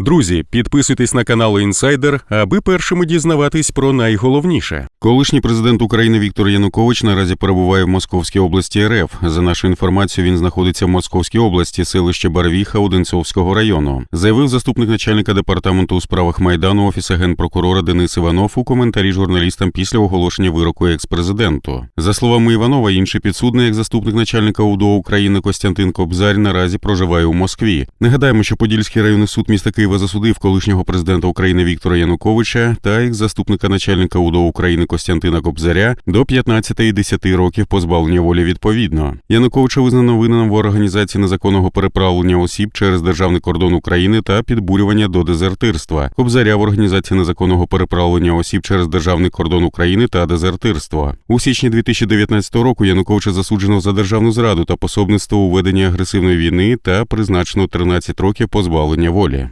Друзі, підписуйтесь на канал Інсайдер, аби першими дізнаватись про найголовніше. Колишній президент України Віктор Янукович наразі перебуває в Московській області РФ. За нашою інформацією, він знаходиться в Московській області, селище Барвіха Одинцовського району. Заявив заступник начальника департаменту у справах майдану офіса генпрокурора Денис Іванов у коментарі журналістам після оголошення вироку експрезиденту. За словами Іванова, інший підсудний, як заступник начальника УДО України Костянтин Кобзарь, наразі проживає у Москві. Нагадаємо, що Подільський районний суд міста Києва засудив колишнього президента України Віктора Януковича та їх заступника начальника УДО України Костянтина Кобзаря до 15 і 10 років позбавлення волі відповідно. Януковича визнано винним в організації незаконного переправлення осіб через державний кордон України та підбурювання до дезертирства. Кобзаря в організації незаконного переправлення осіб через державний кордон України та дезертирство. У січні 2019 року Януковича засуджено за державну зраду та пособництво у веденні агресивної війни та призначено 13 років позбавлення волі.